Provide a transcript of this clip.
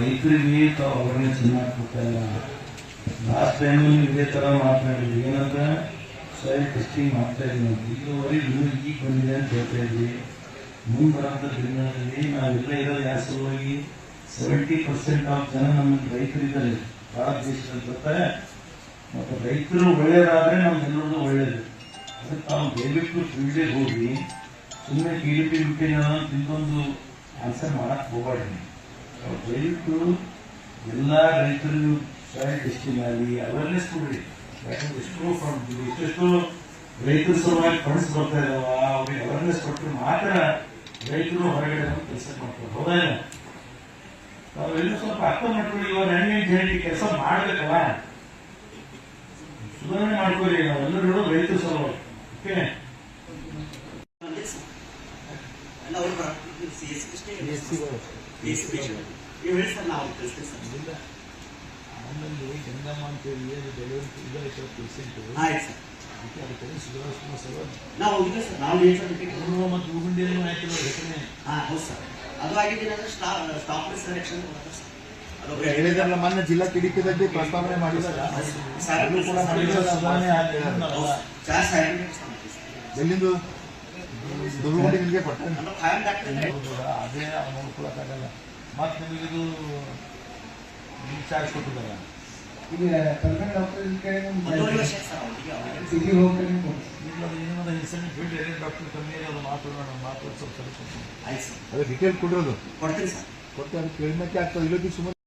ರೈತರಿಗೆ ತಾವು ಅವರನ್ನೇ ಚೆನ್ನಾಗಿ ಕೊಟ್ಟಲ್ಲ ಲಾಸ್ಟ್ ಟೈಮು ಇದೇ ಥರ ಮಾತನಾಡಿದ್ವಿ. ಏನಂದ್ರೆ ಸಾಯಿಲ್ ಟೆಸ್ಟಿಂಗ್ ಮಾಡ್ತಾ ಇದ್ವಿ ನಾವು ಇದುವರೆಗೆ ಇನ್ನೂ ಈಗ ಬಂದಿದೆ ಅಂತ ಹೇಳ್ತಾ ಇದ್ವಿ. ಮುಂದೆ ಬರೋಂಥ ದಿನಗಳಲ್ಲಿ ನಾವೆಲ್ಲ ಇರೋ ಯಾವ ಸಲುವಾಗಿ ಸೆವೆಂಟಿ ಪರ್ಸೆಂಟ್ ಆಫ್ ಜನ ನಮ್ಮ ರೈತರಿದ್ದಾರೆ. ಭಾರತ ದೇಶದಲ್ಲಿ ಬರ್ತಾರೆ ಮತ್ತು ರೈತರು ಒಳ್ಳೆಯದಾದ್ರೆ ನಮ್ಗೆಲ್ಲರದು ಒಳ್ಳೆಯದು ಅದಕ್ಕೆ ತಾವು ದಯವಿಟ್ಟು ಫೀಲ್ಡಿಗೆ ಹೋಗಿ ಸುಮ್ಮನೆ ಟಿ ಡಿ ಪಿ ತಿಂದೊಂದು ಆನ್ಸರ್ ಮಾಡೋಕ್ಕೆ ಹೋಗಬೇಡಿ ತಾವು ದಯವಿಟ್ಟು ಎಲ್ಲ ರೈತರಿಗೂ ಸಹಾಯಕ ಆಗಲಿ ಅವೇರ್ನೆಸ್ ಕೊಡ್ರಿ. ಯಾಕಂದ್ರೆ ಎಷ್ಟೋ ಫಂಡ್ ಎಷ್ಟೆಷ್ಟೋ ರೈತರ ಸಲುವಾಗಿ ಫಂಡ್ಸ್ ಬರ್ತಾ ಇದಾವ, ಅವ್ರಿಗೆ ಅವೇರ್ನೆಸ್ ಕೊಟ್ಟರೆ ಮಾತ್ರ ರೈತರು ಹೊರಗಡೆ ಕೆಲಸ ಮಾಡ್ತಾರೆ. ಹೌದಾ? ಎಲ್ಲ ಸ್ವಲ್ಪ ಅರ್ಥ ಮಾಡ್ಕೊಳ್ಳಿ, ಇವಾಗ ಹೆಣ್ಣು ಹೇಳಿ ಕೆಲಸ ಮಾಡ್ಬೇಕಲ್ಲ. ಸುಧಾರಣೆ ಮಾಡ್ಕೊಳ್ಳಿ, ನಾವೆಲ್ಲರೂ ರೈತರ ಸಲುವಾಗಿ. ಓಕೆ ಅಲ್ಲ ಅವ್ರು ಬರ್ತಾರೆ ಸಿ ಎಸ್ ಅಷ್ಟೇ ನೀವು ಹೇಳಿ ಸರ್ ನಾವು ಕಳಿಸ್ತೀವಿ ಸರ್ ಆಮೇಲೆ ಗಂಗಮ್ಮ ಅಂತೇಳಿ ಏನು ಡೆಲಿವರಿ ಇದೈತೆ ಪೇಷಂಟ್ ಆಯ್ತು ಸರ್ ಅದಕ್ಕೆ ಅದಕ್ಕೆ ಸುಧಾರಿಸುವ ಸಲುವಾಗಿ ನಾವು ಹೋಗಿದ್ವಿ ಸರ್ ನಾವು ಏನು ಸರ್ ಮೀಟಿಂಗ್ ಮತ್ತು ಹೂಗುಂಡಿಯನ್ನು ಹಾಕಿರೋ ಘಟನೆ ಹಾಂ ಹೌದು ಸರ್ ಅದು ಅಂದ್ರೆ ಸ್ಟಾ ಸೆಲೆಕ್ಷನ್ ಸರ್ ಹೇಳಿದ್ರಲ್ಲ ಮೊನ್ನೆ ಜಿಲ್ಲಾ ಕಿಡಿಪಿದಲ್ಲಿ ಪ್ರಸ್ತಾವನೆ ಮಾಡಿದಾಗ ಸರ್ ಕೂಡ ಎಲ್ಲಿಂದು ದುರ್ಗುಂಡಿ ನಿಮಗೆ ಡಾಕ್ಟರ್. ಅದೇ ನೋಡ್ಕೊಳಕ್ಕಾಗಲ್ಲ ಮತ್ತು ನಿಮಗೆ ಇದು ಚಾರ್ಜ್ ಕೊಟ್ಟಿದ್ದಾರೆ. ಈಗ ಡಾಕ್ಟರ್ ಹೋಗ್ತಾರೆ ಫೀಲ್ಡ್ ಏನೇನು ಡಾಕ್ಟರ್ ಕಮ್ಮಿ ಅದು ಮಾತಾಡೋಣ ಮಾತಾಡಿ ಸ್ವಲ್ಪ ಸರಿ ಕೊಡ್ತೀನಿ. ಆಯ್ತು ಸರ್. ಅದು ಡಿಟೇಲ್ ಕೊಡಿರೋದು ಕೊಡ್ತೀನಿ ಸರ್. ಅದು ಕೇಳಿದಕ್ಕೆ ಆಗ್ತದೆ. ಇಲ್ಲದಿ ಸುಮ್ಮನೆ